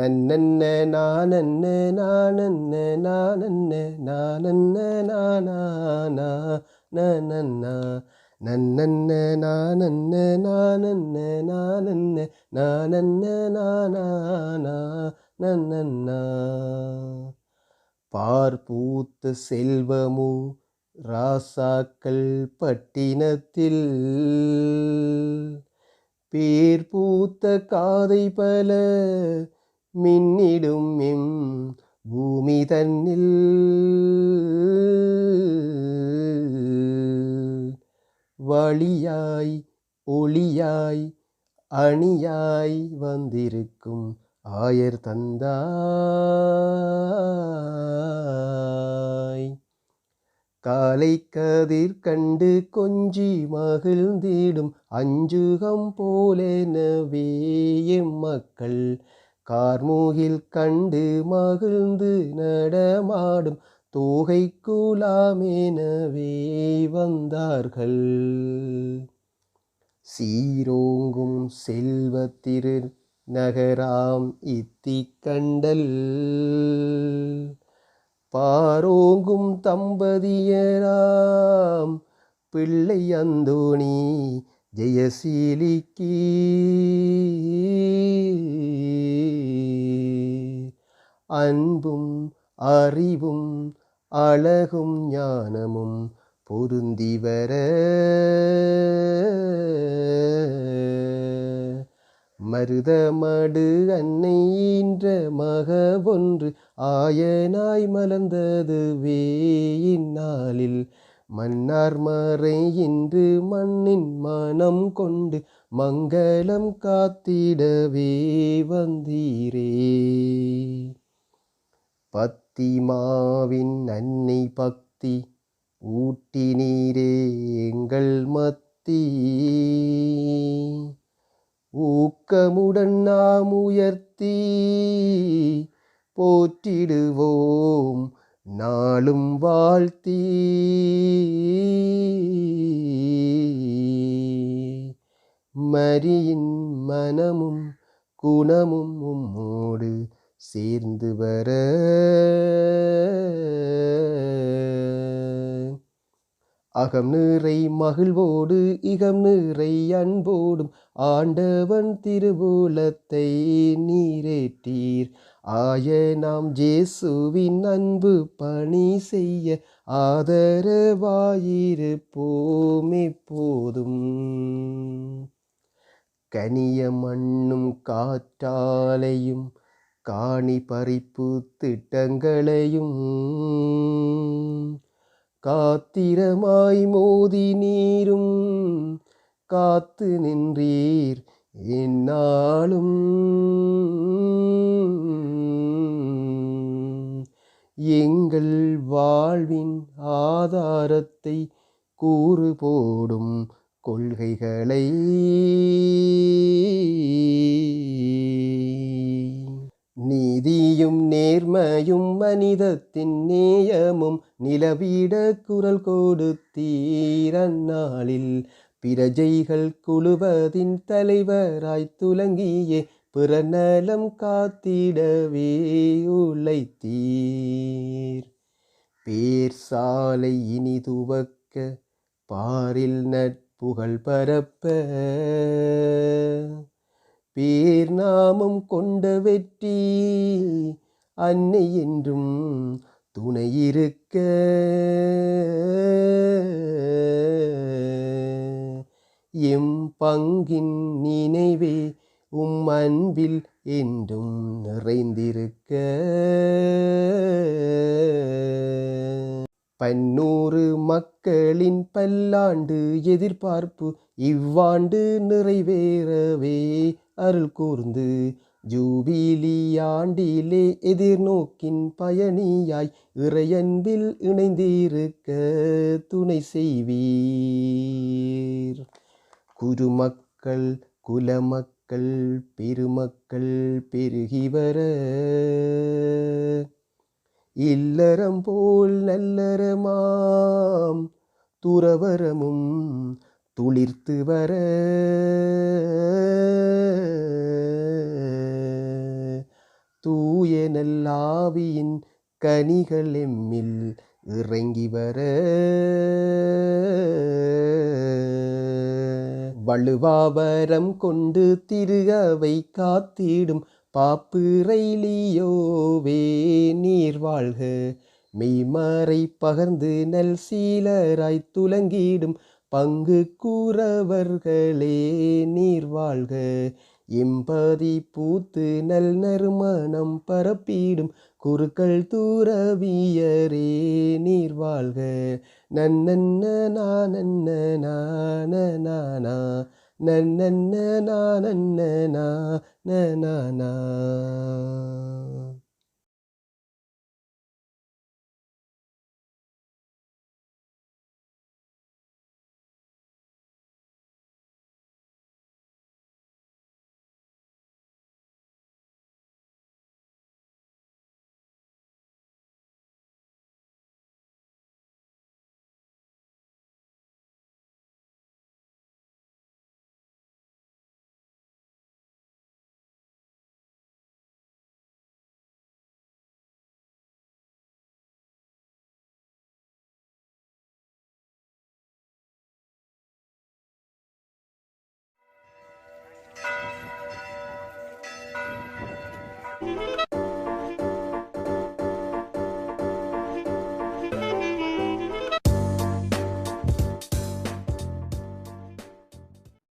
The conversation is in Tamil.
நன்னன்ன நானன்ன நானன்ன நானன்ன நானன்ன நானா நன்னன்னா. நன்னன்ன நானன்ன நானன்ன நானன்ன நானன்ன நானா நன்னன்னா. பார்ப்பூத்த செல்வமு ராசாக்கள் பட்டினத்தில். பேர் பூத்த காதை பல மின்னிடும் எம் பூமி தன்னில் வழியாய் ஒளியாய் அணியாய் வந்திருக்கும் ஆயர் தந்தாய் காலை கதிர் கண்டு கொஞ்சி மகிழ்ந்திடும் அஞ்சுகம் போலெனவே எம் மக்கள் கார்மூகில் கண்டு மகிழ்ந்து நடமாடும் தோகை குலாமெனவே வந்தார்கள். சீரோங்கும் செல்வத்திரு நகராம் இத்திக்கண்டல். பாரோங்கும் தம்பதியராம் பிள்ளை அந்தோணி ஜெயசீலிக்கு அன்பும் அறிவும் அழகும் ஞானமும் பொருந்தி வர மருதமடு அன்னை ஈன்ற மக ஒன்று ஆயனாய் மலர்ந்ததுவே இந்நாளில் மன்னார் மறை இன்று மண்ணின் மனம் கொண்டு மங்களம் காத்திடவே வந்தீரே. பத்திமாவின் அன்னை பக்தி ஊட்டி நீரே எங்கள் மத்தி. ஊக்கமுடன் நாம் உயர்த்தி போற்றிடுவோம் நாளும் வாழ்த்தி. மரியின் மனமும் குணமும் உம்மோடு சேர்ந்து வர. அகம் நிறை மகிழ்வோடு இகம் நிறை அன்போடும் ஆண்டவன் திருவுலத்தை நீரேற்றீர். ஆய நாம் ஜேசுவின் அன்பு பணி செய்ய ஆதரவாயிருப்போம் எப்போதும். கனிய மண்ணும் காற்றாலையும் காணி பறிப்பு திட்டங்களையும் காத்திரமாய் மோதி நீரும் காத்து நின்றீர் என்னாலும் எங்கள் வாழ்வின் ஆதாரத்தை கூறு போடும் கொள்கைகளை நேர்மையும் மனிதத்தின் நேயமும் நிலவிட குரல் கொடுத்தீரநாளில் பிரஜைகள் குழுவதின் தலைவராய் துலங்கியே பிறநலம் காத்திடவே உழைத்தீர். பேர் சாலை இனி துவக்க பாரில் நட்புகள் பரப்ப. பேர் நாமம் கொண்ட வெற்றி அன்னை என்றும் துணையிருக்க எம் பங்கின் நினைவே உம் அன்பில் என்றும் நிறைந்திருக்க. பன்னூறு மக்களின் பல்லாண்டு எதிர்பார்ப்பு இவ்வாண்டு நிறைவேறவே அருள் கூர்ந்து ஜூபிலி ஆண்டிலே எதிர்நோக்கின் பயணியாய் இறையன்பில் இணைந்திருக்க துணை செய்வீர். குருமக்கள் குலமக்கள் பெருமக்கள் பெருகி வர. இல்லறம் போல் நல்லறமாம் துறவரமும் துளிர்த்து வர. தூய நல்லாவியின் கனிகள் எம்மில் இறங்கி வர. வலுவாபரம் கொண்டு திருகவை காத்திடும் பாப்பிறைலியோவே நீர் வாழ்க. மெய்மறை பகர்ந்து நல் சீலராய் துலங்கிடும் பங்கு கூறவர்களே நீர் வாழ்க. எம்பதி பூத்து நல் நறுமணம் பரப்பிடும் குருக்கள் தூரவியரே நீர் வாழ்க. நன்னன்ன நானன்ன நான நானா நன்னன்ன நானன்ன நானா.